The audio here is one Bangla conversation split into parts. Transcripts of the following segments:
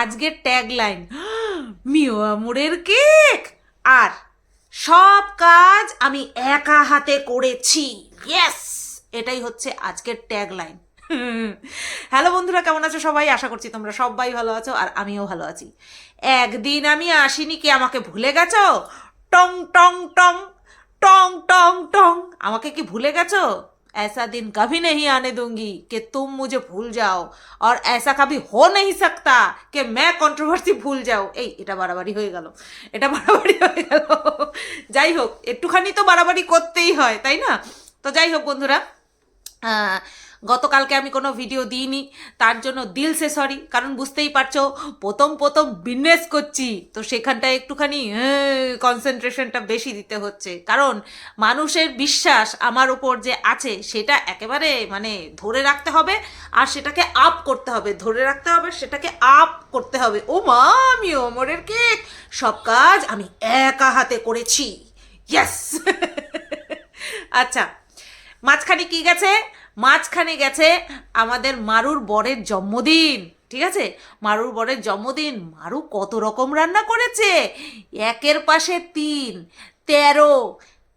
আজকের ট্যাগলাইন মিও আমুরের কেক। আর সব কাজ আমি একা হাতে করেছি। ইয়েস এটাই হচ্ছে আজকের ট্যাগলাইন হ্যালো বন্ধুরা, কেমন আছো সবাই? আশা করছি তোমরা সবাই ভালো আছো আর আমিও ভালো আছি। একদিন আমি আসিনি, কি আমাকে ভুলে গেছো? টং টং টং টং টং টং। আমাকে কি ভুলে গেছো? ऐसा दिन कभी नहीं आने दूंगी कि तुम मुझे भूल जाओ और ऐसा कभी हो नहीं सकता कि मैं কন্ট্রোভার্সি ভুল যাও এই এটা বাড়াবাড়ি হয়ে গেল এটা বাড়াবাড়ি হয়ে গেল যাই হোক একটুখানি তো বাড়াবাড়ি করতেই হয় তাই না তো যাই হোক বন্ধুরা আহ, গতকালকে আমি কোনো ভিডিও দিইনি, তার জন্য দিল সে সরি কারণ বুঝতেই পারছ, প্রথম প্রথম বিজনেস করছি, তো সেখানটায় একটুখানি কনসেন্ট্রেশনটা বেশি দিতে হচ্ছে। কারণ মানুষের বিশ্বাস আমার ওপর যে আছে, সেটা একেবারে মানে ধরে রাখতে হবে, আর সেটাকে আপ করতে হবে। ধরে রাখতে হবে, সেটাকে আপ করতে হবে। ও মা, আমি ওমরের কেক। সব কাজ আমি একা হাতে করেছি। ইয়াস আচ্ছা মাঝখানে কি গেছে? মাঝখানে গেছে আমাদের মারুর বরের জন্মদিন। ঠিক আছে? মারুর বরের জন্মদিন। মারু কত রকম রান্না করেছে? একের পাশে তিন, তেরো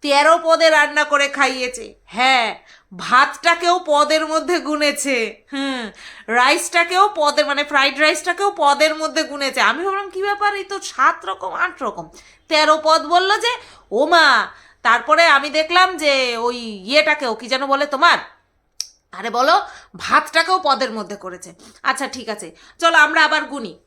তেরো পদে রান্না করে খাইয়েছে। হ্যাঁ ভাতটাকেও পদের মধ্যে গুনেছে। হুম, রাইসটাকেও পদের মানে ফ্রাইড রাইসটাকেও পদের মধ্যে গুনেছে। আমি ভাবলাম, কী ব্যাপার? এই তো সাত রকম, আট রকম। তেরো পদ বলল যে ও মা তারপরে আমি দেখলাম যে ওই ইয়েটাকেও, কি যেন বলে তোমার? আরে বলো, ভাতটাকেও পদের মধ্যে করেছে। আচ্ছা ঠিক আছে। চলো, আমরা আবার গুনি।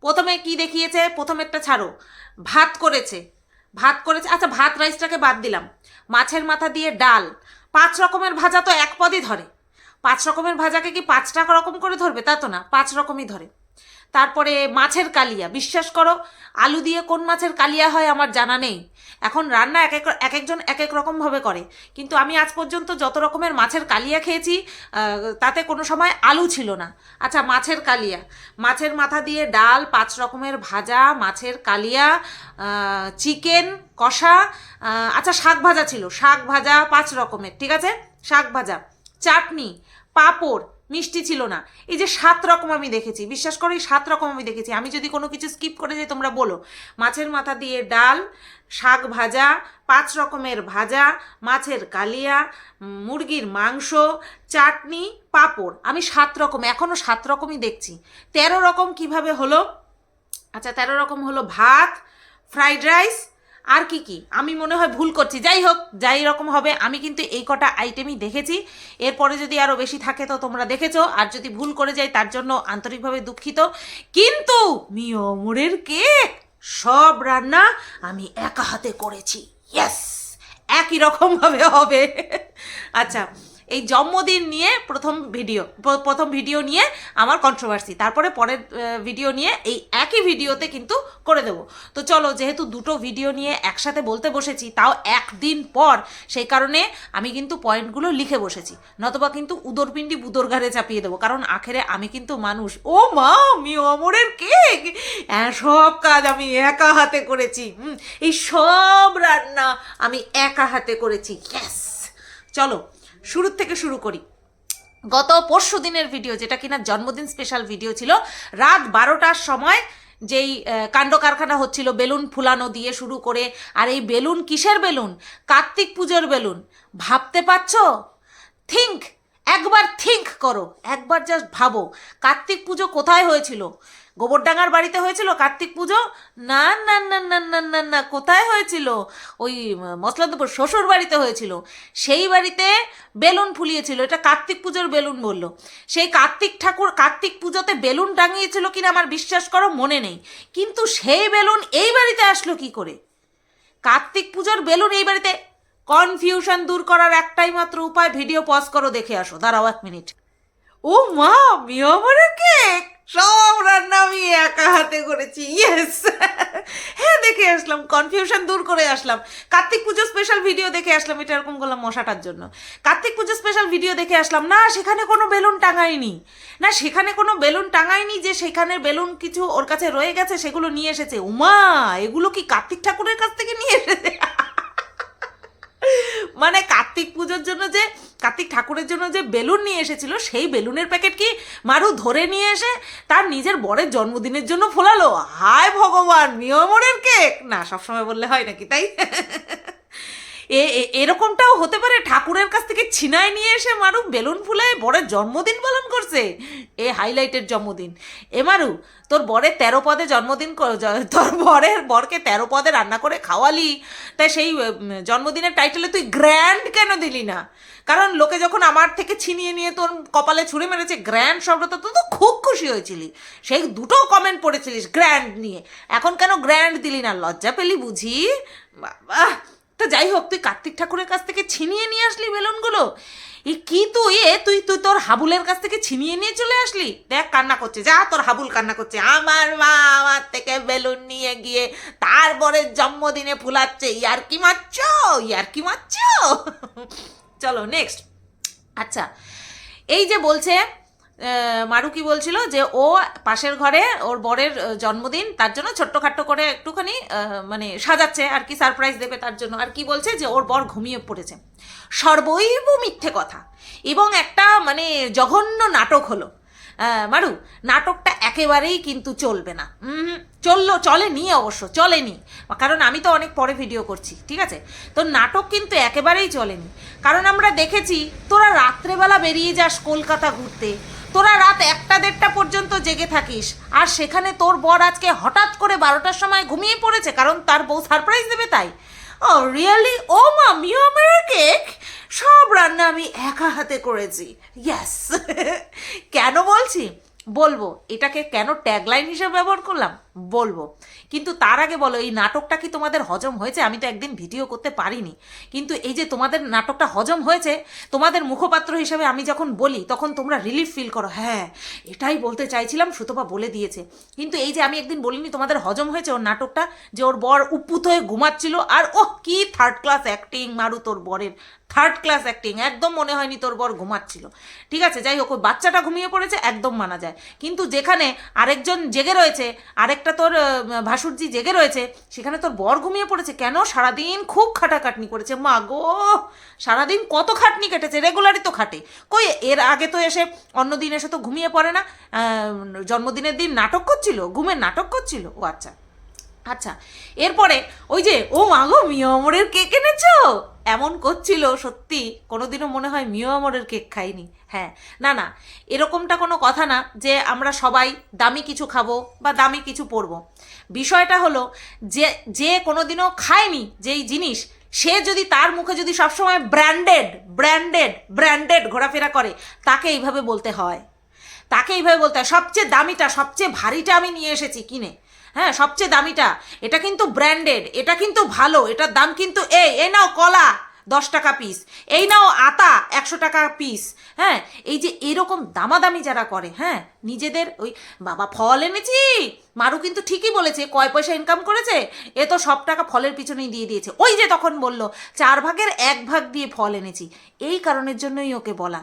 প্রথমে কি দেখিয়েছে? প্রথমেরটা ছাড়ো। ভাত করেছে। ভাত করেছে। আচ্ছা ভাত রাইসটাকে বাদ দিলাম। মাছের মাথা দিয়ে ডাল। পাঁচ রকমের ভাজা তো এক পদই ধরে। পাঁচ রকমের ভাজাকে কি পাঁচটা রকম করে ধরবে? তা তো না, পাঁচ রকমই ধরে। তারপরে মাছের কালিয়া। বিশ্বাস করো, আলু দিয়ে কোন মাছের কালিয়া হয় আমার জানা নেই। এখন রান্না এক এক এক একজন এক এক রকমভাবে করে। কিন্তু আমি আজ পর্যন্ত যত রকমের মাছের কালিয়া খেয়েছি তাতে কোনো সময় আলু ছিল না। আচ্ছা মাছের কালিয়া। মাছের মাথা দিয়ে ডাল, পাঁচ রকমের ভাজা, মাছের কালিয়া চিকেন, কষা আচ্ছা শাক ভাজা ছিল। শাক ভাজা পাঁচ রকমের, ঠিক আছে? শাক ভাজা, চাটনি, পাঁপড় মিষ্টি ছিল না। এই যে সাত রকম আমি দেখেছি, বিশ্বাস করো এই সাত রকম আমি দেখেছি। আমি যদি কোনো কিছু স্কিপ করে যাই, তোমরা বলো। মাছের মাথা দিয়ে ডাল, শাক ভাজা, পাঁচ রকমের ভাজা, মাছের কালিয়া, মুরগির মাংস, চাটনি, পাঁপড়। আমি সাত রকম এখনও সাত রকমই দেখছি। তেরো রকম কীভাবে হলো? আচ্ছা তেরো রকম হলো ভাত ফ্রাইড রাইস আর কি কি? আমি মনে হয় ভুল করছি। যাই হোক, যাই রকম হবে, আমি কিন্তু এই কটা আইটেমই দেখেছি। এরপরে যদি আরও বেশি থাকে তো তোমরা দেখেছ। আর যদি ভুল করে যাই তার জন্য আন্তরিকভাবে দুঃখিত। কিন্তু মিয়মুরের কেক, সব রান্না আমি একা হাতে করেছি। ইয়েস একই রকমভাবে হবে। আচ্ছা এই জন্মদিন নিয়ে প্রথম ভিডিও প্রথম ভিডিও নিয়ে আমার কন্ট্রোভার্সি তারপরে পরের ভিডিও নিয়ে এই একই ভিডিওতে কিন্তু করে দেবো। তো চলো, যেহেতু দুটো ভিডিও নিয়ে একসাথে বলতে বসেছি, তাও একদিন পর, সেই কারণে আমি কিন্তু পয়েন্টগুলো লিখে বসেছি। নতবা কিন্তু উদরপিণ্ডি বুদর ঘাড়ে চাপিয়ে দেবো, কারণ আখেরে আমি কিন্তু মানুষ। ও মা, আমি অমরের কেক! সব কাজ আমি একা হাতে করেছি। এই সব রান্না আমি একা হাতে করেছি। চলো শুরুর থেকে শুরু করি। গত পরশু দিনের ভিডিও যেটা কিনা জন্মদিন স্পেশাল ভিডিও ছিল, রাত বারোটার সময় যেই কাণ্ড কারখানা হচ্ছিল, বেলুন ফুলানো দিয়ে শুরু করে, আর এই বেলুন কিসের বেলুন? কার্তিক পুজোর বেলুন। ভাবতে পারছ? থিঙ্ক একবার থিঙ্ক করো। একবার জাস্ট ভাবো। কার্তিক পুজো কোথায় হয়েছিল? গোবরডাঙ্গার বাড়িতে হয়েছিল কার্তিক পুজো? না না না না না না না, কোথায় হয়েছিল? ওই মশলাদপুর শ্বশুর বাড়িতে হয়েছিল। সেই বাড়িতে বেলুন ফুলিয়েছিল। এটা কার্তিক পুজোর বেলুন বলল। সেই কার্তিক ঠাকুর, কার্তিক পুজোতে বেলুন টাঙিয়েছিল কিনা আমার বিশ্বাস করো, মনে নেই। কিন্তু সেই বেলুন এই বাড়িতে আসলো কি করে? কার্তিক পুজোর বেলুন এই বাড়িতে কনফিউশন দূর করার একটাই মাত্র উপায়, ভিডিও পজ করো, দেখে আসো। দাঁড়াও এক মিনিট। ও মা মিয়ামারের কেক? সব রান্না আমি একা হাতে করেছি ইয়েস হ্যাঁ দেখে আসলাম কনফিউশন দূর করে আসলাম। কার্তিক পুজো স্পেশাল ভিডিও দেখে আসলাম, এটা এরকম করলাম মশাটার জন্য। কার্তিক পুজো স্পেশাল ভিডিও দেখে আসলাম, না, সেখানে কোনো বেলুন টাঙায়নি। না, সেখানে কোনো বেলুন টাঙায়নি যে সেখানে বেলুন কিছু ওর কাছে রয়ে গেছে, সেগুলো নিয়ে এসেছে। উমা, এগুলো কি কার্তিক ঠাকুরের কাছ থেকে নিয়ে এসেছে? মানে কার্তিক পুজোর জন্য যে, কার্তিক ঠাকুরের জন্য যে বেলুন নিয়ে এসেছিল, সেই বেলুনের প্যাকেট কি মারু ধরে নিয়ে এসে তার নিজের বরের জন্মদিনের জন্য ফোলালো? হায় ভগবান মিয়মরের কেক? না, সবসময় বললে হয় নাকি, তাই? এ এরকমটাও হতে পারে, ঠাকুরের কাছ থেকে ছিনায় নিয়ে এসে মারু বেলুন ফুলায় বরের জন্মদিন পালন করছে এ হাইলাইটের জন্মদিন। এ মারু তোর বরের তেরো পদে জন্মদিন তোর বরের বরকে তেরো পদে রান্না করে খাওয়ালি। তাই সেই জন্মদিনের টাইটেলে তুই গ্র্যান্ড কেন দিলি না? কারণ লোকে যখন আমার থেকে ছিনিয়ে নিয়ে তোর কপালে ছুঁড়ে মেরেছে গ্র্যান্ড শব্দটা তো তো খুব খুশি হয়েছিলি। সেই দুটো কমেন্ট পড়েছিলিস গ্র্যান্ড নিয়ে। এখন কেন গ্র্যান্ড দিলি না? লজ্জা পেলি বুঝি? বাবা, তা যাই হোক, তুই কার্তিক ঠাকুরের কাছ থেকে ছিনিয়ে নিয়ে আসলি বেলুনগুলো। এ কি তুই? এ, তুই তুই তোর হাবুলের কাছ থেকে ছিনিয়ে নিয়ে চলে আসলি? দেখ, কান্না করছে। যা, তোর হাবুল কান্না করছে। আমার মা আমার থেকে বেলুন নিয়ে গিয়ে তারপরে জন্মদিনে ফুলাচ্ছে। ইয়ার কি মারছ? ইয়ার কি মারছ? চলো নেক্সট আচ্ছা এই যে বলছে মারু কি বলছিল যে, ও পাশের ঘরে ওর বরের জন্মদিন, তার জন্য ছোট্টখাট্ট করে একটুখানি মানে সাজাচ্ছে আর কি সারপ্রাইজ দেবে তার জন্য। আর কি বলছে যে, ওর বর ঘুমিয়ে পড়েছে। সর্বৈব মিথ্যে কথা। এবং একটা মানে জঘন্য নাটক হলো। মারু, নাটকটা একেবারেই কিন্তু চলবে না। চলল, চলেনি অবশ্য, চলেনি। কারণ আমি তো অনেক পরে ভিডিও করছি, ঠিক আছে? তো নাটক কিন্তু একেবারেই চলেনি। কারণ আমরা দেখেছি, তোরা রাত্রেবেলা বেরিয়ে যাস কলকাতা ঘুরতে। তোরা রাত একটা দেড়টা পর্যন্ত জেগে থাকিস। আর সেখানে তোর বর আজকে হঠাৎ করে বারোটার সময় ঘুমিয়ে পড়েছে, কারণ তার বউ সারপ্রাইজ দেবে তাই। ও রিয়েলি ও মামিও আমার কেক সব রান্না আমি একা হাতে করেছি। ইয়াস কেন বলছি? বলব, এটাকে কেন ট্যাগলাইন হিসেবে ব্যবহার করলাম? বলব। কিন্তু তার আগে বলো, এই নাটকটা কি তোমাদের হজম হয়েছে? আমি তো একদিন ভিডিও করতে পারিনি। কিন্তু এই যে তোমাদের নাটকটা হজম হয়েছে, তোমাদের মুখপাত্র হিসেবে আমি যখন বলি, তখন তোমরা রিলিফ ফিল করো। হ্যাঁ এটাই বলতে চাইছিলাম, সুতপা বলে দিয়েছে। কিন্তু এই যে আমি একদিন বলিনি, তোমাদের হজম হয়েছে ওর নাটকটা, যে ওর বর উপুত হয়ে ঘুমাচ্ছিল, আর ও কি থার্ড ক্লাস অ্যাক্টিং মারু তোর বরের। থার্ড ক্লাস অ্যাক্টিং একদম মনে হয়নি তোর বর ঘুমাচ্ছিল। ঠিক আছে, যাই হোক, ওই বাচ্চাটা ঘুমিয়ে পড়েছে, একদম মানা যায়। কিন্তু যেখানে আরেকজন জেগে রয়েছে, আরেকটা তোর ভাসুরজি জেগে রয়েছে, সেখানে তোর বর ঘুমিয়ে পড়েছে। কেন? সারাদিন খুব খাটাখাটনি করেছে। মা গো, সারাদিন কত খাটনি কেটেছে? রেগুলারই তো খাটে। কই, এর আগে তো এসে অন্য দিন এসে তো ঘুমিয়ে পড়ে না। জন্মদিনের দিন নাটক করছিল? ঘুমের নাটক করছিল? ও আচ্ছা। আচ্ছা এরপরে ওই যে, ও মাগো মিও আমরের কেক এনেছো? এমন করছিল, সত্যি? কোনোদিনও মনে হয় মিও আমরের কেক খাইনি। হ্যাঁ না না, এরকমটা কোনো কথা না যে আমরা সবাই দামি কিছু খাব বা দামি কিছু পরবো। বিষয়টা হলো যে যে কোনোদিনও খায়নি যেই জিনিস, সে যদি তার মুখে যদি সবসময় ব্র্যান্ডেড ব্র্যান্ডেড ব্র্যান্ডেড ঘোরাফেরা করে, তাকে এইভাবে বলতে হয়। তাকে এইভাবে বলতে হয়, সবচেয়ে দামিটা, সবচেয়ে ভারীটা আমি নিয়ে এসেছি, কিনে। হ্যাঁ সবচেয়ে দামিটা। এটা কিন্তু ব্র্যান্ডেড এটা কিন্তু ভালো, এটার দাম কিন্তু এই এ নাও কলা, দশ টাকা পিস এই নাও আতা, একশো টাকা পিস হ্যাঁ এই যে এরকম দামাদামি যারা করে হ্যাঁ নিজেদের ওই বাবা ফল এনেছি, মারু কিন্তু ঠিকই বলেছে, কয় পয়সা ইনকাম করেছে, এ তো সব টাকা ফলের পিছনেই দিয়ে দিয়েছে। ওই যে তখন বলল, চার ভাগের এক ভাগ দিয়ে ফল এনেছি। এই কারণের জন্যই ওকে বলা,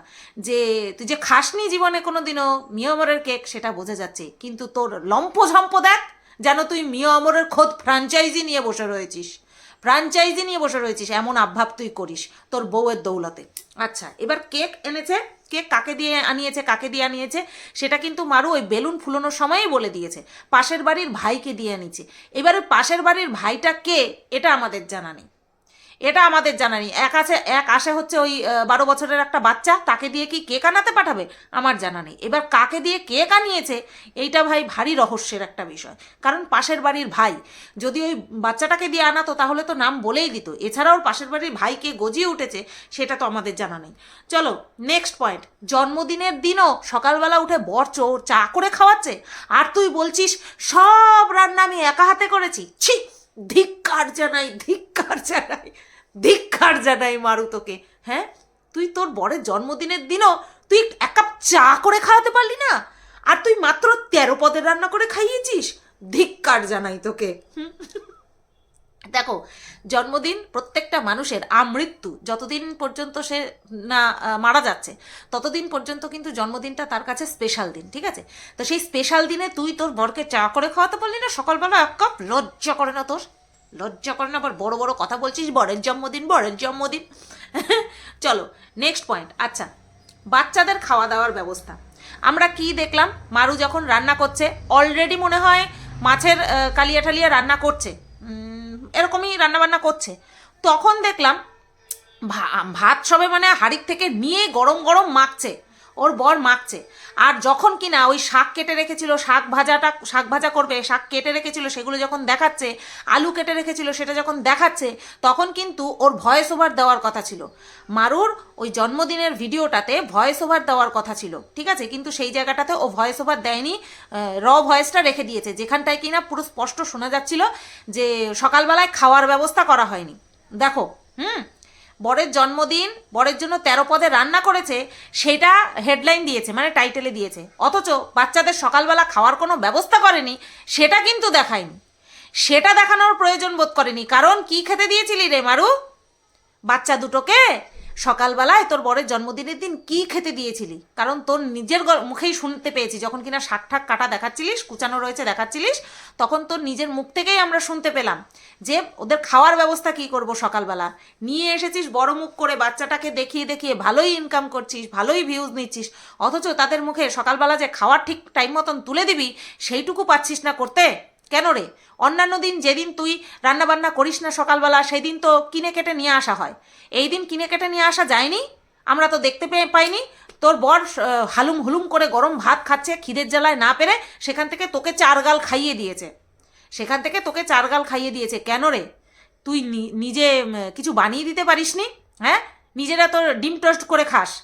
যে তুই যে খাসনি জীবনে কোনো দিনও মিয়মরের কেক, সেটা বোঝা যাচ্ছে, কিন্তু তোর লম্প ঝম্প দেখ যেন তুই মিও অমরের খোদ ফ্রাঞ্চাইজি নিয়ে বসে রয়েছিস। ফ্রাঞ্চাইজি নিয়ে বসে রয়েছিস, এমন আভাব তুই করিস তোর বউয়ের দৌলতে। আচ্ছা এবার কেক এনেছে, কেক কাকে দিয়ে আনিয়েছে, কাকে দিয়ে আনিয়েছে, সেটা কিন্তু মারু ওই বেলুন ফুলোনোর সময়ই বলে দিয়েছে। পাশের বাড়ির ভাইকে দিয়ে আনিয়েছে এবারে পাশের বাড়ির ভাইটা কে, এটা আমাদের জানা নেই। এটা আমাদের জানা নেই। এক আছে, এক আসে হচ্ছে ওই বারো বছরের একটা বাচ্চা, তাকে দিয়ে কি কেক আনাতে পাঠাবে? আমার জানা নেই। এবার কাকে দিয়ে কেক আনিয়েছে, এইটা ভাই ভারী রহস্যের একটা বিষয়। কারণ পাশের বাড়ির ভাই যদি ওই বাচ্চাটাকে দিয়ে আনাতো, তাহলে তো নাম বলেই দিত। এছাড়াও পাশের বাড়ির ভাইকে গজিয়ে উঠেছে, সেটা তো আমাদের জানা নেই। চলো নেক্সট পয়েন্ট জন্মদিনের দিনও সকালবেলা উঠে বর চোর চা করে খাওয়াচ্ছে, আর তুই বলছিস, সব রান্না আমি একা হাতে করেছি? ছি, ধিক্কার জানাই ধিক্কার জানাই। ধিক্কার জানাই মারু তোকে হ্যাঁ? তুই তোর বরের জন্মদিনের দিনও তুই এক কাপ চা করে খাওয়াতে পারলি না? আর তুই মাত্র তেরো পদের রান্না করে খাইয়েছিস? ধিক্কার জানাই তোকে। দেখো, জন্মদিন প্রত্যেকটা মানুষের আমৃত্যু যতদিন পর্যন্ত সে না মারা যাচ্ছে, ততদিন পর্যন্ত কিন্তু জন্মদিনটা তার কাছে স্পেশাল দিন, ঠিক আছে? তো সেই স্পেশাল দিনে তুই তোর বরকে চা করে খাওয়াতে পারলি না, সকালবেলা এক কাপ লজ্জা করে না তোর? লজ্জা করে না, আবার বড় বড় কথা বলছিস, বরের জন্মদিন বরের জন্মদিন। চলো নেক্সট পয়েন্ট আচ্ছা বাচ্চাদের খাওয়া দাওয়ার ব্যবস্থা। আমরা কি দেখলাম? মারু যখন রান্না করছে অলরেডি মনে হয় মাছের কালিয়া ঠালিয়া রান্না করছে। এরকমই রান্না বান্না করছে। তখন দেখলাম ভাত সবে মানে হাড়ির থেকে নিয়ে গরম গরম মাখছে। ওর বর মাখছে। আর যখন কিনা ওই শাক কেটে রেখেছিল, শাক ভাজাটা, শাক ভাজা করবে, শাক কেটে রেখেছিল, সেগুলো যখন দেখাচ্ছে, আলু কেটে রেখেছিল, সেটা যখন দেখাচ্ছে, তখন কিন্তু ওর ভয়েস ওভার দেওয়ার কথা ছিল। মারুর ওই জন্মদিনের ভিডিওটাতে ভয়েস ওভার দেওয়ার কথা ছিল, ঠিক আছে? কিন্তু সেই জায়গাটাতে ও ভয়েস ওভার দেয়নি র ভয়েসটা রেখে দিয়েছে, যেখানটায় কিনা পুরো স্পষ্ট শোনা যাচ্ছিল যে সকালবেলায় খাওয়ার ব্যবস্থা করা হয়নি। দেখো, হুম? বরের জন্মদিন, বরের জন্য তেরো পদে রান্না করেছে, সেটা হেডলাইন দিয়েছে মানে টাইটেলে দিয়েছে। অথচ বাচ্চাদের সকালবেলা খাওয়ার কোনো ব্যবস্থা করেনি, সেটা কিন্তু দেখায়নি। সেটা দেখানোর প্রয়োজন বোধ করেনি। কারণ কি খেতে দিয়েছিলি রে মারু? বাচ্চা দুটোকে সকালবেলায় তোর বরের জন্মদিনের দিন কি খেতে দিয়েছিলি? কারণ তোর নিজের মুখেই শুনতে পেয়েছি। যখন কিনা শাক ঠাক কাটা দেখাচ্ছিলিস, কুচানো রয়েছে দেখাচ্ছিলিস, তখন তোর নিজের মুখ থেকেই আমরা শুনতে পেলাম যে ওদের খাওয়ার ব্যবস্থা কি করব সকালবেলা। নিয়ে এসেছিস বড় মুখ করে, বাচ্চাটাকে দেখিয়ে দেখিয়ে ভালোই ইনকাম করছিস, ভালোই ভিউজ নিচ্ছিস। অথচ তাদের মুখে সকালবেলা যে খাওয়ার ঠিক টাইম মতন তুলে দিবি, সেইটুকু পাচ্ছিস না করতে? কেন রে? অন্যান্য দিন যেদিন তুই রান্নাবান্না করিস না সকালবেলা সেই দিন তো কিনে কেটে নিয়ে আসা হয়। এই দিন কিনে কেটে নিয়ে আসা যায়নি? আমরা তো দেখতে পেয়ে পাইনি। তোর বর হালুম হুলুম করে গরম ভাত খাচ্ছে, খিদের জ্বালায় না পেরে সেখান থেকে তোকে চার গাল খাইয়ে দিয়েছে। সেখান থেকে তোকে চার গাল খাইয়ে দিয়েছে। কেন রে? তুই নি- নিজে কিছু বানিয়ে দিতে পারিসনি? হ্যাঁ? নিজেরা তোর ডিম টোস্ট করে খাস।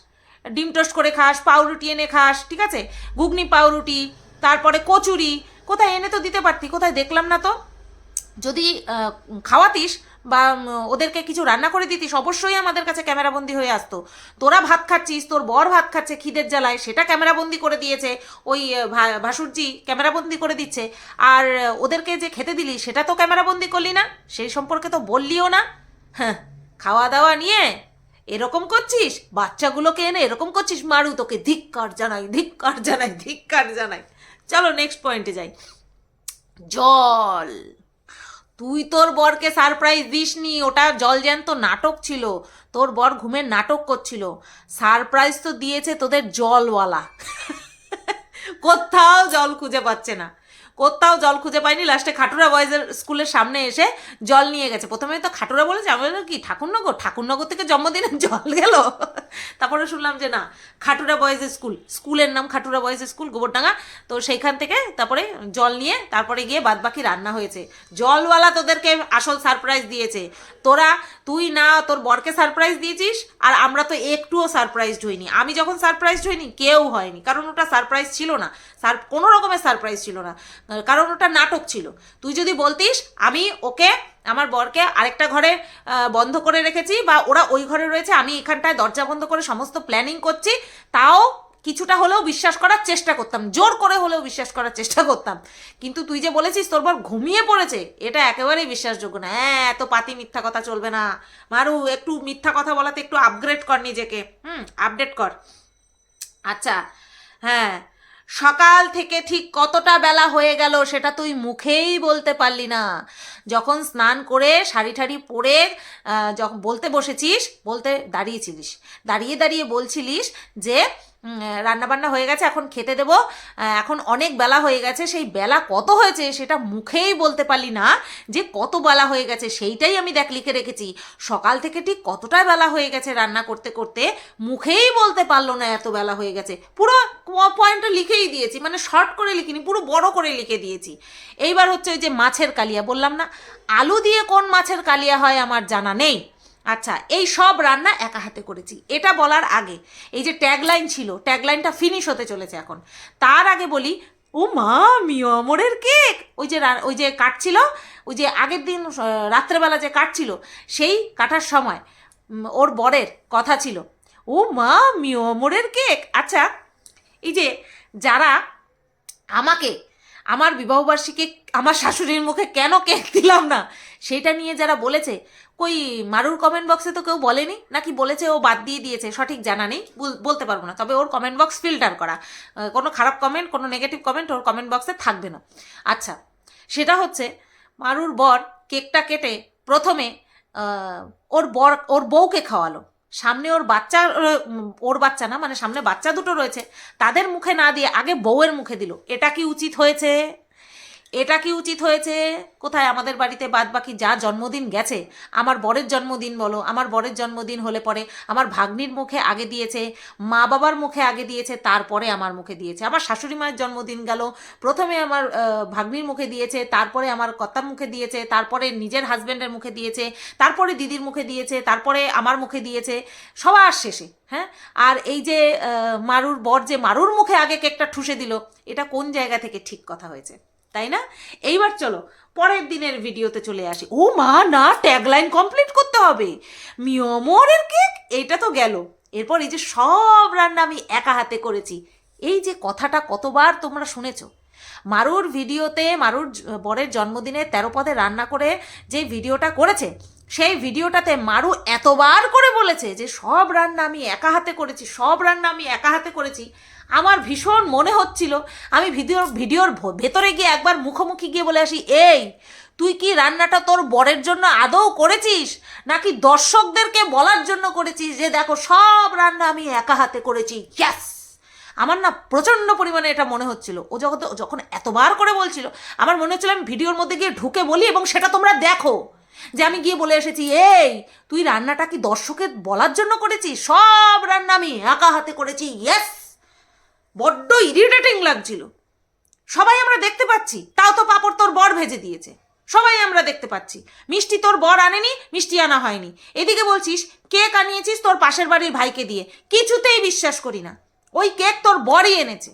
ডিম টোস্ট করে খাস, পাউরুটি এনে খাস, ঠিক আছে? ঘুগনি, পাউরুটি, তারপরে কচুরি কোথায় এনে তো দিতে পারতি, কোথায় দেখলাম না তো? যদি খাওয়াতিস বা ওদেরকে কিছু রান্না করে দিতিস, অবশ্যই আমাদের কাছে ক্যামেরাবন্দি হয়ে আসতো। তোরা ভাত খাচ্ছিস, তোর বর ভাত খাচ্ছে, খিদের জ্বালায়, সেটা ক্যামেরাবন্দি করে দিয়েছে, ওই ভাসুরজি ক্যামেরাবন্দি করে দিচ্ছে। আর, ওদেরকে যে খেতে দিলি, সেটা তো ক্যামেরাবন্দি করলি না? সেই সম্পর্কে তো বললিও না? হ্যাঁ খাওয়া দাওয়া নিয়ে এরকম করছিস? বাচ্চাগুলোকে এনে এরকম করছিস? মারু তোকে ধিক্কার জানাই ধিক্কার জানাই ধিক্কার জানাই। চলো নেক্সট পয়েন্টে যাই। জল। তুই তোর বরকে সারপ্রাইজ দিসনি, ওটা জল জ্যান্ত নাটক ছিল। তোর বর ঘুমের নাটক করছিল। সারপ্রাইজ তো দিয়েছে তোদের জলওয়ালা। কোথাও জল খুঁজে পাচ্ছে না। কোথাও জল খুঁজে পাইনি। লাস্টে খাটুরা বয়েজের স্কুলের সামনে এসে জল নিয়ে গেছে। প্রথমে তো খাটুরা বলেছে, আমি কি, ঠাকুরনগর? ঠাকুরনগর থেকে জন্মদিনে জল গেল? তারপরে শুনলাম যে, না, খাটুরা বয়েজ স্কুল। স্কুলের নাম খাটুরা বয়েজ স্কুল, গোবরডাঙ্গা। তো সেইখান থেকে তারপরে জল নিয়ে তারপরে গিয়ে বাদবাকি রান্না হয়েছে। জলওয়ালা তোদেরকে আসল সারপ্রাইজ দিয়েছে। তোরা, তুই না, তোর বরকে সারপ্রাইজ দিয়েছিস, আর আমরা তো একটুও সারপ্রাইজড হইনি। আমি যখন সারপ্রাইজড হইনি, কেউ হয়নি। কারণ ওটা সারপ্রাইজ ছিল না। সার, কোনো রকমের সারপ্রাইজ ছিল না। কারণ ওটা নাটক ছিল। তুই যদি বলতিস, আমি ওকে, আমার বরকে আরেকটা ঘরে বন্ধ করে রেখেছি বা ওরা ওই ঘরে রয়েছে, আমি এখানটায় দরজা বন্ধ করে সমস্ত প্ল্যানিং করছি, তাও কিছুটা হলেও বিশ্বাস করার চেষ্টা করতাম, জোর করে হলেও বিশ্বাস করার চেষ্টা করতাম। কিন্তু তুই যে বলেছিস, তোর বর ঘুমিয়ে পড়েছে, এটা একেবারেই বিশ্বাসযোগ্য না। হ্যাঁ এত পাতি মিথ্যা কথা চলবে না। মারু, একটু মিথ্যা কথা বলাতে একটু আপগ্রেড কর নিজেকে। হুম আপডেট কর। আচ্ছা হ্যাঁ সকাল থেকে ঠিক কতটা বেলা হয়ে গেল সেটা তুই মুখেই বলতে পারলি না। যখন স্নান করে শাড়ি ঠাড়ি পরে যখন বলতে বসেছিস, বলতে দাঁড়িয়েছিলিস, দাঁড়িয়ে দাঁড়িয়ে বলছিলিস যে রান্নাবান্না হয়ে গেছে, এখন খেতে দেবো। এখন অনেক বেলা হয়ে গেছে, সেই বেলা কত হয়েছে সেটা মুখেই বলতে পারলি না, যে কত বেলা হয়ে গেছে সেইটাই আমি দেখ লিখে রেখেছি। সকাল থেকে ঠিক কতটা বেলা হয়ে গেছে রান্না করতে করতে, মুখেই বলতে পারল না এত বেলা হয়ে গেছে। পুরো পয়েন্টটা লিখেই দিয়েছি মানে শর্ট করে লিখিনি, পুরো বড় করে লিখে দিয়েছি। এইবার হচ্ছে ওই যে মাছের কালিয়া, বললাম না, আলু দিয়ে কোন মাছের কালিয়া হয় আমার জানা নেই। আচ্ছা এই সব রান্না একা হাতে করেছি। এটা বলার আগে, এই যে ট্যাগলাইন ছিল ট্যাগলাইনটা ফিনিশ হতে চলেছে এখন। তার আগে বলি, ও মা মিও আমরের কেক! ওই যে ওই যে কাটছিল ওই যে আগের দিন রাত্রেবেলা যে কাটছিল সেই কাটার সময় ওর বরের কথা ছিল, ও মা মিও আমরের কেক! আচ্ছা এই যে যারা আমাকে, আমার বিবাহবার্ষিকী, আমার শাশুড়ির মুখে কেন কেক দিলাম না, সেটা নিয়ে যারা বলেছে কই মারুর কমেন্ট বক্সে তো কেউ বলেনি? নাকি বলেছে ও বাদ দিয়ে দিয়েছে? সঠিক জানা নেই। বল- বলতে পারব না। তবে ওর কমেন্ট বক্স ফিল্টার করা। কোনো খারাপ কমেন্ট কোনো নেগেটিভ কমেন্ট ওর কমেন্ট বক্সে থাকবে না। আচ্ছা সেটা হচ্ছে মারুর বর কেকটা কেটে প্রথমে ওর বর, ওর বউকে খাওয়ালো। সামনে ওর বাচ্চা ওর বাচ্চা না মানে সামনে বাচ্চা দুটো রয়েছে। তাদের মুখে না দিয়ে আগে বউয়ের মুখে দিল। এটা কি উচিত হয়েছে? এটা কি উচিত হয়েছে? কোথায় আমাদের বাড়িতে বাদ বাকি যা জন্মদিন গেছে, আমার বরের জন্মদিন বলো, আমার বরের জন্মদিন হলে পরে আমার ভাগ্নির মুখে আগে দিয়েছে, মা বাবার মুখে আগে দিয়েছে, তারপরে আমার মুখে দিয়েছে। আমার শাশুড়ি মায়ের জন্মদিন গেল, প্রথমে আমার ভাগ্নির মুখে দিয়েছে, তারপরে আমার কর্তার মুখে দিয়েছে, তারপরে নিজের হাজব্যান্ডের মুখে দিয়েছে, তারপরে দিদির মুখে দিয়েছে, তারপরে আমার মুখে দিয়েছে, সবার শেষে হ্যাঁ? আর এই যে মারুর বর যে মারুর মুখে আগে কেকটা ঠুসে দিল, এটা কোন জায়গা থেকে ঠিক কথা হয়েছে? তাই না? এইবার চলো, পরের দিনের ভিডিওতে চলে আসি। ও মা, না ট্যাগলাইন কমপ্লিট করতে হবে। মিয়মরের কেক, এটা তো গেল। এরপর এই যে সব রান্না আমি একা হাতে করেছি। এই যে কথাটা কতবার তোমরা শুনেছো? মারুর ভিডিওতে, মারুর বরের জন্মদিনে তেরো পদে রান্না করে যে ভিডিওটা করেছে সেই ভিডিওটাতে মারু এতবার করে বলেছে যে সব রান্না আমি একা হাতে করেছি, সব রান্না আমি একা হাতে করেছি। আমার ভীষণ মনে হচ্ছিল, আমি ভিডিওর ভিডিওর ভেতরে গিয়ে একবার মুখোমুখি গিয়ে বলে আসি, এই, তুই কি রান্নাটা তোর বরের জন্য আদৌ করেছিস? নাকি দর্শকদেরকে বলার জন্য করেছিস যে দেখো সব রান্না আমি একা হাতে করেছি? ইয়াস আমার না প্রচণ্ড পরিমাণে এটা মনে হচ্ছিল। ও যখন যখন এতবার করে বলছিল, আমার মনে হচ্ছিল আমি ভিডিওর মধ্যে গিয়ে ঢুকে বলি এবং সেটা তোমরা দেখো। যে আমি গিয়ে বলে এসেছি, এই, তুই রান্নাটা কি দর্শকের বলার জন্য করেছিস? সব রান্না আমি একা হাতে করেছি ইয়েস বড্ড ইরিটেটিং লাগছিল। সবাই আমরা দেখতে পাচ্ছি, তাও তো পাপড় তোর বর ভেজে দিয়েছে। সবাই আমরা দেখতে পাচ্ছি। মিষ্টি তোর বর আনেনি, মিষ্টি আনা হয়নি। এদিকে বলছিস, কেক আনিয়েছিস তোর পাশের বাড়ির ভাইকে দিয়ে। কিছুতেই বিশ্বাস করি না। ওই কেক তোর বরই এনেছে।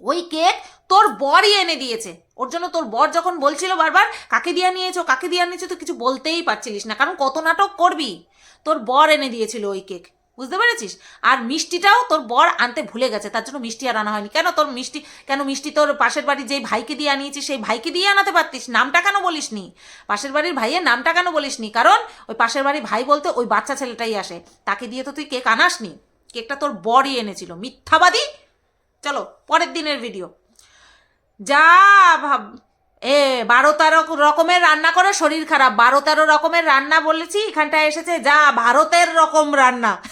ওই কেক তোর বরই এনে দিয়েছে। ওর জন্য তোর বর যখন বলছিল বারবার, কাকে দিয়ে নিয়েছো কাকে দিয়ে নিয়েছো তো কিছু বলতেই পারছিলিস না, কারণ কত নাটক করবি? তোর বর এনে দিয়েছিল ওই কেক, বুঝতে পেরেছিস? আর মিষ্টিটাও তোর বর আনতে ভুলে গেছে, তার জন্য মিষ্টি আর আনা হয়নি। কেন তোর মিষ্টি, কেন মিষ্টি তোর পাশের বাড়ির যেই ভাইকে দিয়ে আনিয়েছিস সেই ভাইকে দিয়ে আনাতে পারতিস? নামটা কেন বলিসনি? পাশের বাড়ির ভাইয়ের নামটা কেন বলিসনি? কারণ ওই পাশের বাড়ির ভাই বলতে ওই বাচ্চা ছেলেটাই আসে। তাকে দিয়ে তো তুই কেক আনাসনি। কেকটা তোর বরই এনেছিল, মিথ্যাবাদী? চলো, পরের দিনের ভিডিও। যা ভাব, এ, বারো তেরো রকমের রান্না করে, শরীর খারাপ। বারো তেরো রকমের রান্না বলেছি, এখানটায় এসেছে, যা, ভারতের রকম রান্না।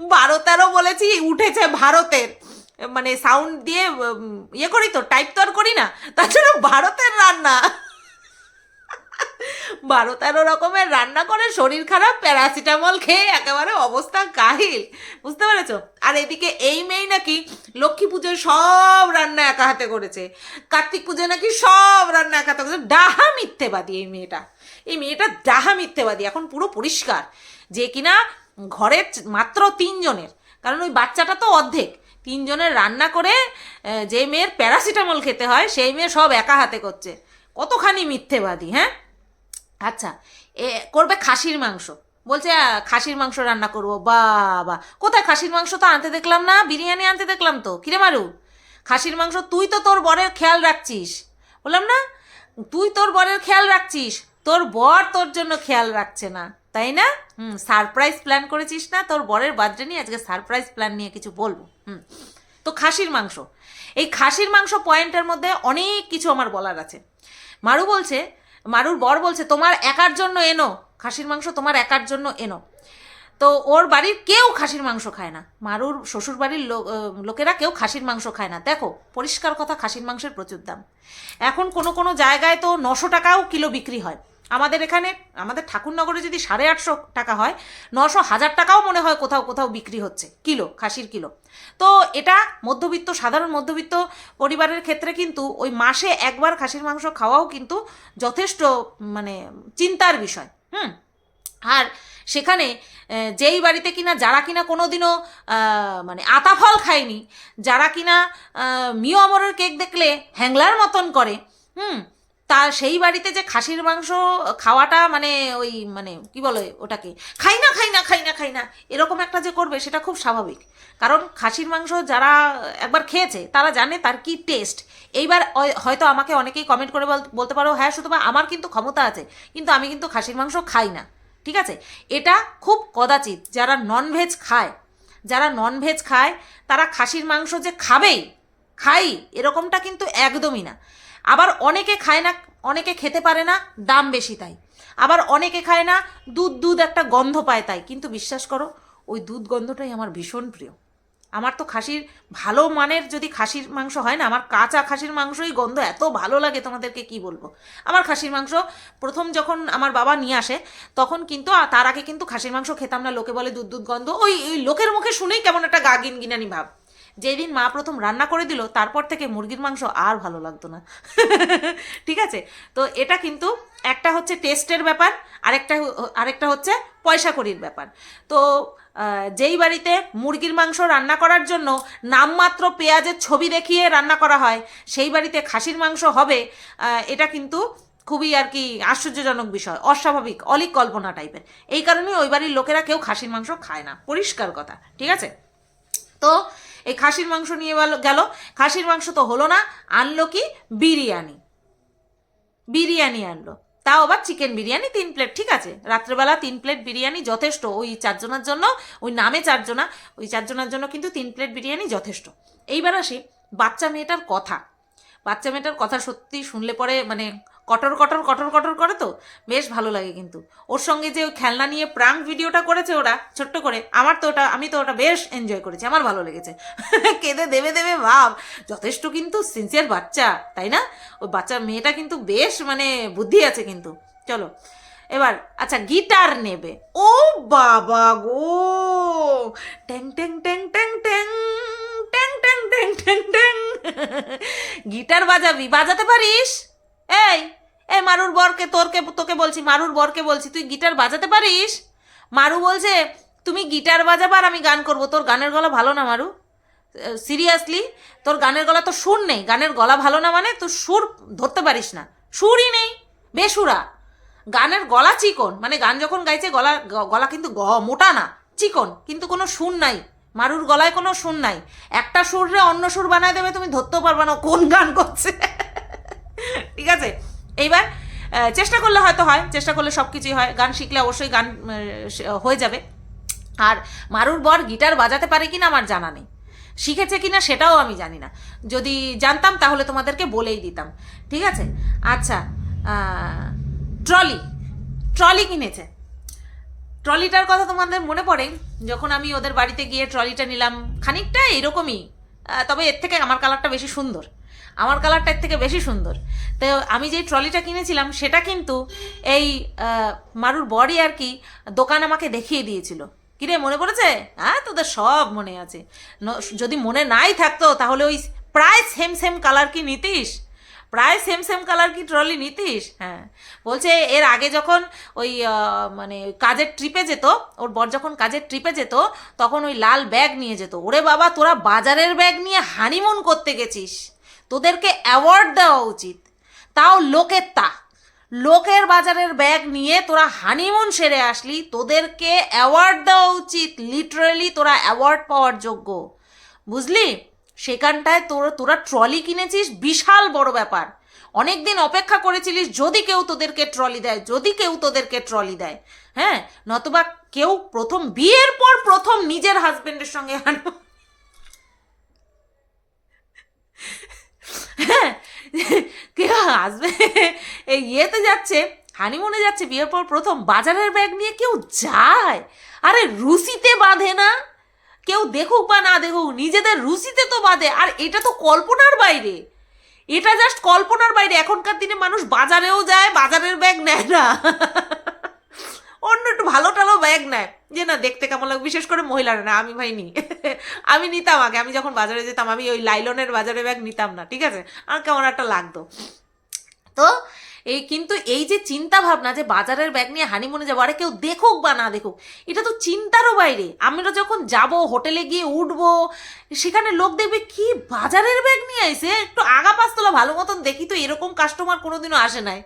বারো তেরো বলেছি, উঠেছে ভারতের। মানে সাউন্ড দিয়ে ইয়ে করি তো টাইপ তো আর করি না। জন্য ভারতের রান্না। বারো তেরো রকমের রান্না করে শরীর খারাপ, প্যারাসিটামল খেয়ে একেবারে অবস্থা কাহিল। বুঝতে পেরেছ? আর এদিকে এই মেয়ে নাকি লক্ষ্মী পুজোর সব রান্না একা হাতে করেছে। কার্তিক পুজো নাকি সব রান্না একা হাতে করেছে। ডাহা মিথ্যেবাদী এই মেয়েটা। এই মেয়েটা ডাহা মিথ্যেবাদী, এখন পুরো পরিষ্কার। যে কিনা ঘরের মাত্র তিনজনের। কারণ ওই বাচ্চাটা তো অর্ধেক। তিনজনের রান্না করে যে মেয়ের প্যারাসিটামল খেতে হয়, সেই মেয়ে সব একা হাতে করছে। কতখানি মিথ্যেবাদী হ্যাঁ? আচ্ছা এ, করবে খাসির মাংস। বলছে খাসির মাংস রান্না করব। বাবা, কোথায় খাসির মাংস তো আনতে দেখলাম না, বিরিয়ানি আনতে দেখলাম তো। কিরে মারু, খাসির মাংস তুই তো তোর বরের খেয়াল রাখছিস। বললাম, না, তুই তোর বরের খেয়াল রাখছিস। তোর বর তোর জন্য খেয়াল রাখছে না। তাই না? হুম, সারপ্রাইজ প্ল্যান করেছিস না? তোর বরের বার্থডে নিয়ে আজকে সারপ্রাইজ প্ল্যান নিয়ে কিছু বলব। হুম, তো খাসির মাংস। এই খাসির মাংস পয়েন্টের মধ্যে অনেক কিছু আমার বলার আছে। মারু বলছে মারুর বর বলছে, তোমার একার জন্য এনো, খাসির মাংস তোমার একার জন্য এনো। তো ওর বাড়ির কেউ খাসির মাংস খায় না। মারুর শ্বশুর বাড়ির লোকেরা কেউ খাসির মাংস খায় না। দেখো, পরিষ্কার কথা, খাসির মাংসের প্রচুর দাম। এখন কোনো কোনো জায়গায় তো নশো টাকাও কিলো বিক্রি হয়। আমাদের এখানে, আমাদের ঠাকুরনগরে যদি সাড়ে আটশো টাকা হয়, নশো হাজার টাকাও মনে হয় কোথাও কোথাও বিক্রি হচ্ছে, কিলো, খাসির কিলো। তো এটা মধ্যবিত্ত, সাধারণ মধ্যবিত্ত পরিবারের ক্ষেত্রে কিন্তু ওই মাসে একবার খাসির মাংস খাওয়াও কিন্তু যথেষ্ট মানে চিন্তার বিষয়, হুম? আর সেখানে যেই বাড়িতে কিনা, যারা কিনা কোনো দিনও মানে আতা ফল খায়নি, যারা কিনা মিও আমরের কেক দেখলে হ্যাংলার মতন করে, হুম? তা সেই বাড়িতে যে খাসির মাংস খাওয়াটা মানে ওই মানে কি বলে ওটাকে? খাই না খাই না খাই না খাই না। এরকম একটা যে করবে সেটা খুব স্বাভাবিক। কারণ খাসির মাংস যারা একবার খেয়েছে, তারা জানে তার কি টেস্ট এইবার হয়- হয়তো আমাকে অনেকেই কমেন্ট করে বল- বলতে পারো হ্যাঁ শুধু আমার কিন্তু ক্ষমতা আছে, কিন্তু আমি কিন্তু খাসির মাংস খাই না। ঠিক আছে? এটা খুব কদাচিৎ যারা ননভেজ খায়, যারা ননভেজ খায়, তারা খাসির মাংস যে খাবেই, খাই, এরকমটা কিন্তু একদমই না। আবার অনেকে খায় না, অনেকে খেতে পারে না, দাম বেশি তাই। আবার অনেকে খায় না, দুধ দুধ একটা গন্ধ পায় তাই। কিন্তু বিশ্বাস করো, ওই দুধ গন্ধটাই আমার ভীষণ প্রিয়। আমার তো খাসির ভালো মানের যদি খাসির মাংস হয় না, আমার কাঁচা খাসির মাংসই গন্ধ এত ভালো লাগে তোমাদেরকে কি বলব? আমার খাসির মাংস প্রথম যখন আমার বাবা নিয়ে আসে, তখন কিন্তু, তার আগে কিন্তু খাসির মাংস খেতাম না, লোকে বলে দুধ দুধ গন্ধ। ওই ওই লোকের মুখে শুনেই কেমন একটা গা গিনগিনানি ভাব। যেদিন মা প্রথম রান্না করে দিল, তারপর থেকে মুরগির মাংস আর ভালো লাগতো না। ঠিক আছে? তো এটা কিন্তু একটা হচ্ছে টেস্টের ব্যাপার, আরেকটা আরেকটা হচ্ছে পয়সা করির ব্যাপার। তো যেই বাড়িতে মুরগির মাংস রান্না করার জন্য নামমাত্র পেঁয়াজের ছবি দেখিয়ে রান্না করা হয়, সেই বাড়িতে খাসির মাংস হবে এটা কিন্তু খুবই আর কি আশ্চর্যজনক বিষয়, অস্বাভাবিক, অলিক কল্পনা টাইপের। এই কারণেই ওই বাড়ির লোকেরা কেউ খাসির মাংস খায় না, পরিষ্কার কথা। ঠিক আছে? তো এই খাসির মাংস নিয়ে গেল- খাসির মাংস তো হলো না, আনলো কি? বিরিয়ানি। বিরিয়ানি আনলো। তাও আবার চিকেন বিরিয়ানি তিন প্লেট ঠিক আছে? রাত্রেবেলা তিন প্লেট বিরিয়ানি যথেষ্ট। ওই চারজনের জন্য, ওই নামে চারজনা, ওই চারজনের জন্য কিন্তু তিন প্লেট বিরিয়ানি যথেষ্ট। এইবার আসি বাচ্চা মেয়েটার কথা। বাচ্চা মেয়েটার কথা সত্যি শুনলে পরে মানে কটর কটর কটর কটর করে তো? বেশ ভালো লাগে কিন্তু। ওর সঙ্গে যে ওই খেলনা নিয়ে প্রাঙ্ক ভিডিওটা করেছে ওরা, ছোট্ট করে, আমার তো ওটা, আমি তো ওটা বেশ এনজয় করেছি, আমার ভালো লেগেছে। কেঁদে দেবে দেবে ভাব। যথেষ্ট কিন্তু সিনসিয়ার বাচ্চা, তাই না? ওই বাচ্চা মেয়েটা কিন্তু বেশ মানে বুদ্ধি আছে কিন্তু। চলো, এবার আচ্ছা গিটার নেবে। ও বাবা গো! ট্যাং ট্যাং ট্যাং ট্যাং ট্যাং ট্যাং ট্যাং ট্যাং ট্যাং ট্যাং গিটার বাজাবি, বাজাতে পারিস? এই এই মারুর বরকে তোরকে, তোকে বলছি, মারুর বরকে বলছি, তুই গিটার বাজাতে পারিস? মারু বলছে, তুমি গিটার বাজাবা আর আমি গান করব। তোর গানের গলা ভালো না, মারু? সিরিয়াসলি তোর গানের গলা তো সুর নেই। গানের গলা ভালো না মানে তুই সুর ধরতে পারিস না। সুরই নেই, বেসুরা। গানের গলা চিকন। মানে গান যখন গাইছে, গলা গলা কিন্তু গ- মোটা না, চিকন। কিন্তু কোনো সুর নাই। মারুর গলায় কোনো সুর নাই। একটা সুররে অন্য সুর বানায় দেবে, তুমি ধরতেও পারবে না কোন গান করছে। ঠিক আছে? এইবার চেষ্টা করলে হয়তো হয়, চেষ্টা করলে সব কিছুই হয়। গান শিখলে অবশ্যই গান হয়ে যাবে। আর মারুর বর গিটার বাজাতে পারে কিনা আমার জানা নেই। শিখেছে কিনা সেটাও আমি জানি না। যদি জানতাম তাহলে তোমাদেরকে বলেই দিতাম। ঠিক আছে? আচ্ছা ট্রলি ট্রলি কিনেছে। ট্রলিটার কথা তোমাদের মনে পড়ে? যখন আমি ওদের বাড়িতে গিয়ে ট্রলিটা নিলাম, খানিকটা এরকমই তবে এর থেকে আমার কালারটা বেশি সুন্দর। আমার কালারটা এর থেকে বেশি সুন্দর। তো আমি যেই ট্রলিটা কিনেছিলাম, সেটা কিন্তু এই মারুর বডি আর কি দোকান আমাকে দেখিয়ে দিয়েছিল। কিরে, মনে পড়েছে? হ্যাঁ তোদের সব মনে আছে। যদি মনে নাই থাকতো, তাহলে ওই প্রায় সেম সেম কালার কি নিতিস? প্রায় সেম সেম কালার কি ট্রলি নিতিস? হ্যাঁ। বলছে, এর আগে যখন ওই মানে কাজের ট্রিপে যেত, ওর বর যখন কাজের ট্রিপে যেত, তখন ওই লাল ব্যাগ নিয়ে যেত। ওরে বাবা, তোরা বাজারের ব্যাগ নিয়ে হানিমুন করতে গেছিস। তোদেরকে অ্যাওয়ার্ড দেওয়া উচিত। তাও লোকের তা লোকের বাজারের ব্যাগ নিয়ে তোরা হানিমুন সেরে আসলি, তোদেরকে অ্যাওয়ার্ড দেওয়া উচিত। লিটারেলি তোরা অ্যাওয়ার্ড পাওয়ার যোগ্য। বুঝলি? সেখানটায় তোর, তোরা ট্রলি কিনেছিস, বিশাল বড় ব্যাপার। অনেক দিন অপেক্ষা করেছিলিস যদি কেউ তোদেরকে ট্রলি দেয়, যদি কেউ তোদেরকে ট্রলি দেয়। হ্যাঁ? নতুবা কেউ প্রথম, বিয়ের পর প্রথম নিজের হাজবেন্ডের সঙ্গে হানিমুন হ্যাঁ কেউ আসবে? এই ইয়েতে যাচ্ছে হানিমুনে যাচ্ছে, বিয়ের পর প্রথম বাজারের ব্যাগ নিয়ে কেউ যায়। আরে রুসিতে বাঁধে না। কেউ দেখুক বা না দেখুক, নিজেদের রুসিতে তো বাঁধে। আর এটা তো কল্পনার বাইরে। এটা জাস্ট কল্পনার বাইরে। এখনকার দিনে মানুষ বাজারেও যায়, বাজারের ব্যাগ নেয় না। অন্য একটু ভালো টালো ব্যাগ নেয়। যে না, দেখতে কেমন লাগে বিশেষ করে মহিলারা না, আমি ভাই নিই আমি নিতাম আগে। আমি যখন বাজারে যেতাম, আমি ওই লাইলনের বাজারে ব্যাগ নিতাম না, ঠিক আছে? আমার কেমন একটা লাগতো। তো এই কিন্তু এই যে চিন্তা ভাবনা যে বাজারের ব্যাগ নিয়ে হানিমুনে যাব, আরে কেউ দেখুক বা না দেখুক, এটা তো চিন্তারও বাইরে। আমরা যখন যাব হোটেলে গিয়ে উঠবো, সেখানে লোক দেখবে কি বাজারের ব্যাগ নিয়ে আইসে একটু আগা পাঁচতলা ভালো মতন দেখি তো এরকম কাস্টমার কোনোদিনও আসে নাই।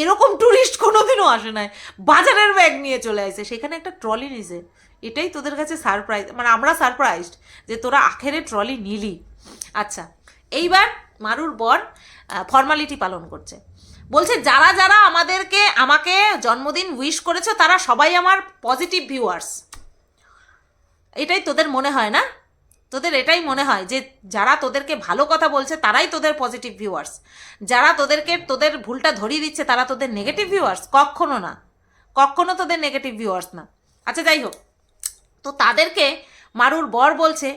এরকম ট্যুরিস্ট কোনোদিনও আসে নাই। বাজারের ব্যাগ নিয়ে চলে আসে সেখানে একটা ট্রলি নিছে। এটাই তোদের কাছে সারপ্রাইজ মানে আমরা সারপ্রাইজড যে তোরা আখেরে ট্রলি নিলি। আচ্ছা এইবার মারুর বর ফর্মালিটি পালন করছে। বলছে, যারা যারা আমাদেরকে, আমাকে জন্মদিন উইশ করেছ, তারা সবাই আমার পজিটিভ ভিউয়ার্স এটাই তোদের মনে হয় না? তোদের এটাই মনে হয় যে, যারা তোদেরকে ভালো কথা বলছে, তারাই তোদের পজিটিভ ভিউয়ার্স যারা তোদেরকে, তোদের ভুলটা ধরিয়ে দিচ্ছে, তারা তোদের নেগেটিভ ভিউয়ার্স কখনো না। কখনো তোদের নেগেটিভ ভিউয়ার্স না। আচ্ছা যাই হোক। তো তাদেরকে মারুর বর বলছে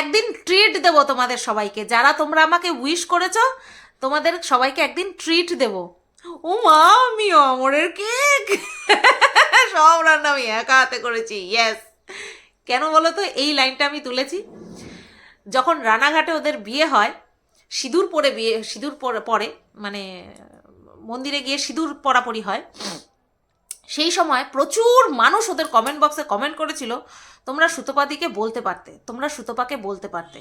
একদিন ট্রিট দেব তোমাদের সবাইকে। যারা তোমরা আমাকে উইশ করেছ তোমাদের সবাইকে একদিন ট্রিট দেব। ও মা, আমি অমরের কেক। সব রান্না আমি একা হাতে করেছি ইয়েস কেন বলো তো এই লাইনটা আমি তুলেছি। যখন রানাঘাটে ওদের বিয়ে হয়, সিঁদুর পরে বিয়ে, সিঁদুর পরে মানে মন্দিরে গিয়ে সিঁদুর পরাপরি হয়, সেই সময় প্রচুর মানুষ ওদের কমেন্ট বক্সে কমেন্ট করেছিল তোমরা সুতপাদিকে বলতে পারতে, তোমরা সুতপাকে বলতে পারতে।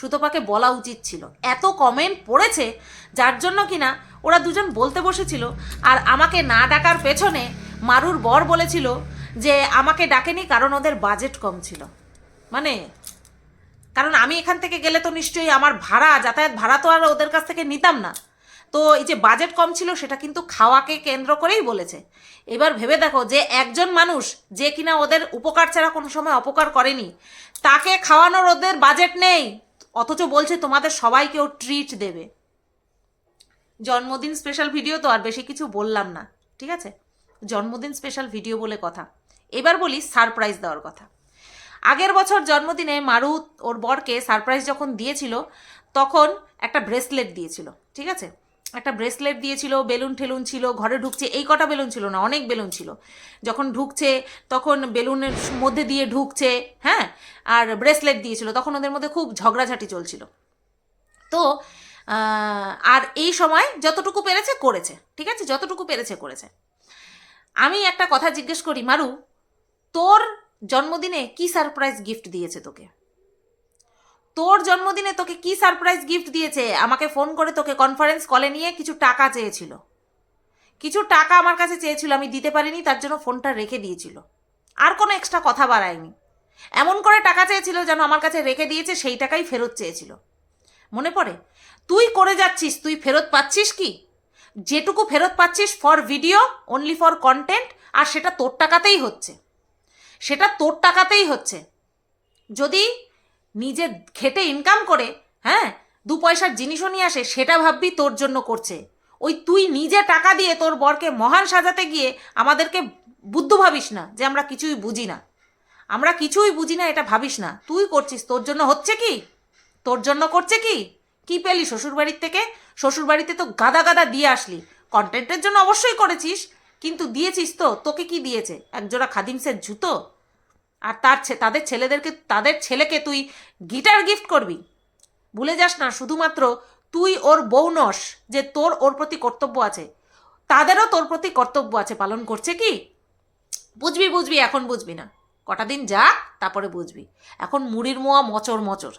সুতপাকে বলা উচিত ছিল। এত কমেন্ট পড়েছে, যার জন্য কিনা ওরা দুজন বলতে বসেছিল, আর আমাকে না ডাকার পেছনে মারুর বর বলেছিল যে আমাকে ডাকেনি কারণ ওদের বাজেট কম ছিল। মানে কারণ আমি এখান থেকে গেলে তো নিশ্চয়ই আমার ভাড়া, যাতায়াত ভাড়া তো আর ওদের কাছ থেকে নিতাম না। তো এই যে বাজেট কম ছিল, সেটা কিন্তু খাওয়াকে কেন্দ্র করেই বলেছে। এবার ভেবে দেখো যে একজন মানুষ যে কিনা ওদের উপকার ছাড়া কোনো সময় অপকার করেনি, তাকে খাওয়ানোর ওদের বাজেট নেই, অথচ বলছে তোমাদের সবাইকেও ট্রিট দেবে। জন্মদিন স্পেশাল ভিডিও তো আর বেশি কিছু বললাম না, ঠিক আছে? জন্মদিন স্পেশাল ভিডিও বলে কথা। এবার বলি সারপ্রাইজ দেওয়ার কথা। আগের বছর জন্মদিনে মারু ওর বরকে সারপ্রাইজ যখন দিয়েছিল, তখন একটা ব্রেসলেট দিয়েছিল, ঠিক আছে? একটা ব্রেসলেট দিয়েছিল, বেলুন ঠেলুন ছিল, ঘরে ঢুকছে, এই কটা বেলুন ছিল না, অনেক বেলুন ছিল। যখন ঢুকছে, তখন বেলুনের মধ্যে দিয়ে ঢুকছে হ্যাঁ আর ব্রেসলেট দিয়েছিল, তখন ওদের মধ্যে খুব ঝগড়াঝাটি চলছিল। তো আর এই সময় যতটুকু পেরেছে, করেছে, ঠিক আছে? যতটুকু পেরেছে, করেছে। আমি একটা কথা জিজ্ঞেস করি, মারু, তোর জন্মদিনে কি সারপ্রাইজ গিফট দিয়েছে তোকে? তোর জন্মদিনে তোকে কি সারপ্রাইজ গিফট দিয়েছে? আমাকে ফোন করে তোকে কনফারেন্স কলে নিয়ে কিছু টাকা চেয়েছিল। কিছু টাকা আমার কাছে চেয়েছিল, আমি দিতে পারিনি, তার জন্য ফোনটা রেখে দিয়েছিল। আর কোনো এক্সট্রা কথা বাড়ায়নি। এমন করে টাকা চেয়েছিল যেন আমার কাছে রেখে দিয়েছে, সেই টাকাই ফেরত চেয়েছিল। মনে পড়ে? তুই করে যাচ্ছিস, তুই ফেরত পাচ্ছিস কি? যেটুকু ফেরত পাচ্ছিস for video only for content আর সেটা তোর টাকাতেই হচ্ছে। সেটা তোর টাকাতেই হচ্ছে। যদি নিজে খেটে ইনকাম করে হ্যাঁ? দু পয়সার জিনিসও নিয়ে আসে, সেটা ভাববি তোর জন্য করছে। ওই তুই নিজে টাকা দিয়ে তোর বরকে মহান সাজাতে গিয়ে আমাদেরকে বুদ্ধ ভাবিস না যে আমরা কিছুই বুঝি না। আমরা কিছুই বুঝি না, এটা ভাবিস না। তুই করছিস, তোর জন্য হচ্ছে কি? তোর জন্য করছে কি? কি পেলি শ্বশুরবাড়ির থেকে? শ্বশুরবাড়িতে তো গাদা গাদা দিয়ে আসলি। কন্টেন্টের জন্য অবশ্যই করেছিস, কিন্তু দিয়েছিস তো, তোকে কি দিয়েছে? একজোড়া খাদিমসের জুতো? আর তার তাদের ছেলেদেরকে তাদের ছেলেকে তুই গিটার গিফট করবি। ভুলে যাস না, শুধুমাত্র তুই ওর বউ নস যে তোর ওর প্রতি কর্তব্য আছে। তাদেরও তোর প্রতি কর্তব্য আছে, পালন করছে কি? বুঝবি বুঝবি, এখন বুঝবি না। কটা দিন যা তারপরে বুঝবি। এখন মুড়ির মোয়া মচর মচর।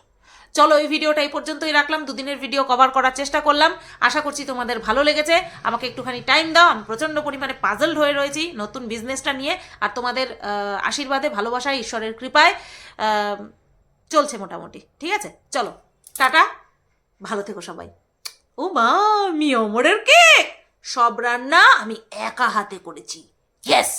চলো এই ভিডিওটা এই পর্যন্তই রাখলাম। দুদিনের ভিডিও কভার করার চেষ্টা করলাম। আশা করছি তোমাদের ভালো লেগেছে। আমাকে একটুখানি টাইম দাও। আমি প্রচণ্ড পরিমাণে পাজলড হয়ে রয়েছি নতুন বিজনেসটা নিয়ে। আর তোমাদের আশীর্বাদে, ভালোবাসায়, ঈশ্বরের কৃপায় চলছে মোটামুটি। ঠিক আছে? চলো। টাটা। ভালো থেকো সবাই। ও মা আমি অমরের কেক! সব রান্না আমি একা হাতে করেছি। ইয়েস